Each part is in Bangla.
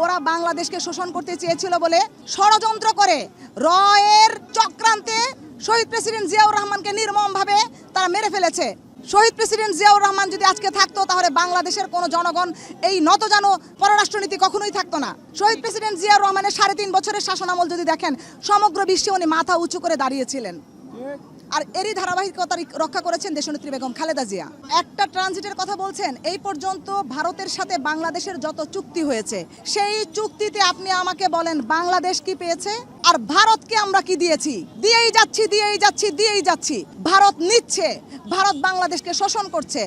ওরা বাংলাদেশকে শোষণ করতে চেয়েছিল বলে ষড়যন্ত্র করে রয়ের চক্রান্তে শহীদ প্রেসিডেন্ট জিয়াউর রহমানকে নির্মমভাবে তারা মেরে ফেলেছে। শহীদ প্রেসিডেন্ট জিয়াউর রহমান যদি আজকে থাকতো, তাহলে বাংলাদেশের কোনো জনগণ এই নতজানো পররাষ্ট্রনীতি কখনোই থাকতো না। শহীদ প্রেসিডেন্ট জিয়াউর রহমানের সাড়ে তিন বছরের শাসনামল যদি দেখেন, সমগ্র বিশ্বে উনি মাথা উঁচু করে দাঁড়িয়েছিলেন। আর এরই ধারাবাহিকতা রক্ষা করেছেন দেশনেত্রী বেগম খালেদা জিয়া। একটা ট্রানজিটের কথা বলছেন, এই পর্যন্ত ভারতের সাথে বাংলাদেশের যত চুক্তি হয়েছে, সেই চুক্তিতে আপনি আমাকে বলেন বাংলাদেশ কি পেয়েছে? আর ভারতকে আমরা কি দিয়েছি? দিয়েই যাচ্ছি দিয়েই যাচ্ছি দিয়েই যাচ্ছি। ভারত নিচ্ছে। ভারত বাংলাদেশকে শোষণ করছে।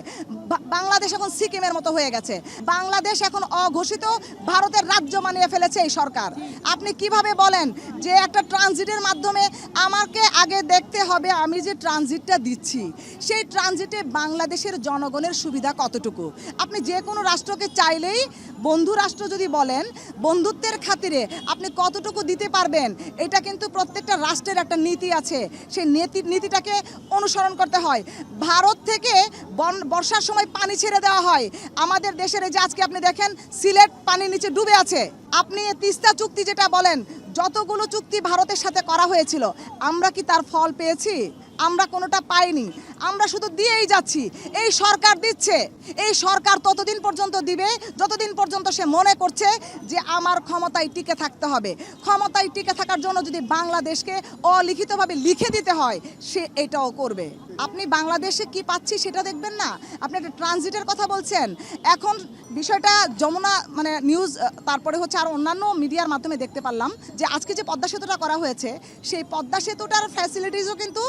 বাংলাদেশ এখন সিকিমের মতো হয়ে গেছে। বাংলাদেশ এখন অঘোষিত ভারতের রাজ্য মানিয়ে ফেলেছে এই সরকার। আপনি কীভাবে বলেন যে একটা ট্রানজিটের মাধ্যমে আমাকে আগে দেখতে হবে আমি যে ট্রানজিটটা দিচ্ছি? সেই ট্রানজিটে বাংলাদেশের জনগণের সুবিধা কতটুকু? আপনি যে কোনো রাষ্ট্রকে চাইলেই বন্ধু রাষ্ট্র যদি বলেন, বন্ধুত্বের খাতিরে আপনি কতটুকু দিতে পারবেন? এটা কিন্তু প্রত্যেকটা রাষ্ট্রের একটা নীতি আছে। সেই নীতি, নীতিটাকে অনুসরণ করতে হয়। ভারত থেকে বর্ষার সময় পানি ছেড়ে দেওয়া হয়। আমাদের দেশের এই যে আজকে আপনি দেখেন, সিলেট পানির নিচে ডুবে আছে। আপনি তিস্তা চুক্তি যেটা বলেন, যতগুলো চুক্তি ভারতের সাথে করা হয়েছিল, আমরা কি তার ফল পেয়েছি? আমরা কোনোটা পাইনি। আমরা শুধু দিয়েই যাচ্ছি। এই সরকার দিচ্ছে। এই সরকার ততদিন পর্যন্ত দিবে, যতদিন পর্যন্ত সে মনে করছে যে আমার ক্ষমতায় টিকে থাকতে হবে। ক্ষমতায় টিকে থাকার জন্য যদি বাংলাদেশকে অলিখিতভাবে লিখে দিতে হয়, সে এটাও করবে। আপনি বাংলাদেশে কি পাচ্ছি সেটা দেখবেন না? আপনি একটা ট্রানজিটের কথা বলছেন। এখন বিষয়টা যমুনা মানে নিউজ তারপরে হচ্ছে আর অন্যান্য মিডিয়ার মাধ্যমে দেখতে পারলাম যে আজকে যে পদ্মা সেতুটা করা হয়েছে, সেই পদ্মা সেতুটার ফ্যাসিলিটিসও কিন্তু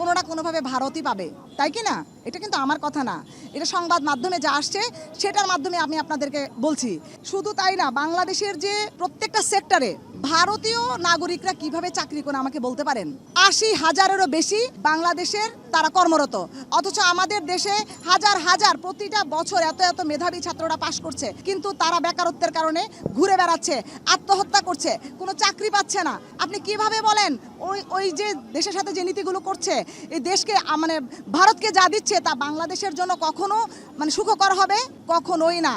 কোনো না কোনোভাবে ভারতই পাবে, তাই কি না? এটা কিন্তু আমার কথা না। এটা সংবাদ মাধ্যমে যা আসছে, সেটার মাধ্যমে আমি আপনাদেরকে বলছি। শুধু তাই না, বাংলাদেশের যে প্রত্যেকটা সেক্টরে ভারতীয় নাগরিকরা কীভাবে চাকরি করে আমাকে বলতে পারেন? আশি হাজারেরও বেশি বাংলাদেশের তারা কর্মরত। অথচ আমাদের দেশে হাজার হাজার প্রতিটা বছর এত এত মেধাবী ছাত্ররা পাশ করছে। কিন্তু তারা বেকারত্বের কারণে ঘুরে বেড়াচ্ছে, আত্মহত্যা করছে, কোনো চাকরি পাচ্ছে না। আপনি কীভাবে বলেন, ওই ওই যে দেশের সাথে যে নীতিগুলো করছে এই দেশকে মানে ভারতকে যা দিচ্ছে তা বাংলাদেশের জন্য কখনো মানে সুখকর হবে? কখনোই না।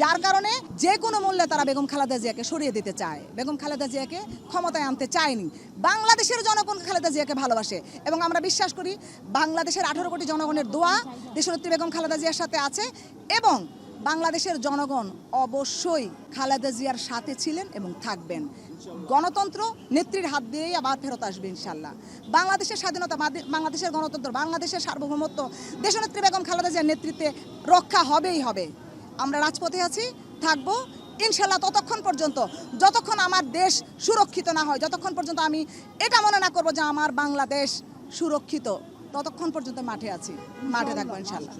যার কারণে যে কোনো মূল্যে তারা বেগম খালেদা জিয়াকে সরিয়ে দিতে চায়। বেগম খালেদা জিয়াকে ক্ষমতায় আনতে চায়নি। বাংলাদেশের জনগণ খালেদা জিয়াকে ভালোবাসে এবং আমরা বিশ্বাস করি বাংলাদেশের আঠারো কোটি জনগণের দোয়া দেশনেত্রী বেগম খালেদা জিয়ার সাথে আছে এবং বাংলাদেশের জনগণ অবশ্যই খালেদা জিয়ার সাথে ছিলেন এবং থাকবেন। গণতন্ত্র নেত্রীর হাত দিয়েই আবার ফেরত আসবে ইনশাল্লাহ। বাংলাদেশের স্বাধীনতা বাংলাদেশের গণতন্ত্র, বাংলাদেশের সার্বভৌমত্ব দেশনেত্রী বেগম খালেদা জিয়ার নেতৃত্বে রক্ষা হবেই হবে। আমরা রাজপথে আছি, থাকব ইনশাল্লাহ ততক্ষণ পর্যন্ত, যতক্ষণ আমার দেশ সুরক্ষিত না হয়, যতক্ষণ পর্যন্ত আমি এটা মনে না করব যে আমার বাংলাদেশ সুরক্ষিত, ততক্ষণ পর্যন্ত মাঠে আছি, মাঠে থাকব ইনশাল্লাহ।